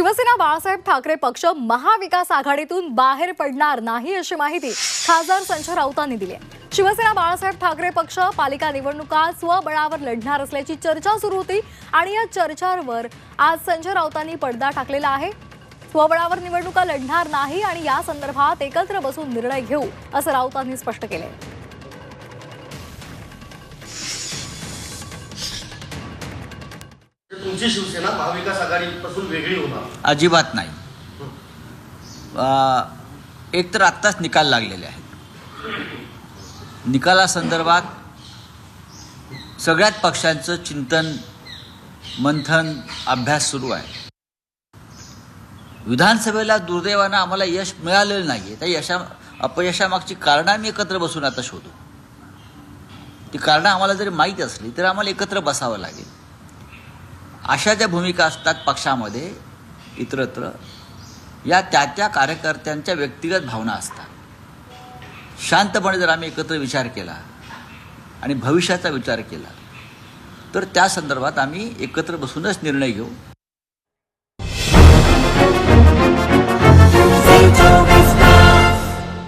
शिवसेना बाळासाहेब ठाकरे पक्ष महाविकास आघाडीतून बाहेर पडणार नाही अशी माहिती खासदार संजय राऊतांनी दिली आहे. शिवसेना बाळासाहेब ठाकरे पक्ष पालिका निवडणुका स्वबळावर लढणार असल्याची चर्चा सुरू होती आणि या चर्चांवर आज संजय राऊतांनी पडदा टाकलेला आहे. स्वबळावर निवडणुका लढणार नाही आणि या संदर्भात एकत्र बसून निर्णय घेऊ असं राऊतांनी स्पष्ट केलंय. तुमची शिवसेना महाविकास आघाडीपासून वेगळी होणार. अजिबात नाही. एक तर आत्ताच निकाल लागलेले आहेत. निकालासंदर्भात सगळ्यात पक्षांचं चिंतन मंथन अभ्यास सुरू आहे. विधानसभेला दुर्दैवानं आम्हाला यश मिळालेलं नाही आहे त्या यशा अपयशामागची कारणं आम्ही एकत्र बसून आता शोधू. ती कारणं आम्हाला जरी माहीत असली तर आम्हाला एकत्र बसावं लागेल. अशा ज्या भूमिका असतात पक्षामध्ये इतरत्र या त्या त्या कार्यकर्त्यांच्या व्यक्तिगत भावना असतात. शांतपणे जर आम्ही एकत्र विचार केला आणि भविष्याचा विचार केला तर त्या संदर्भात आम्ही एकत्र बसूनच निर्णय घेऊ.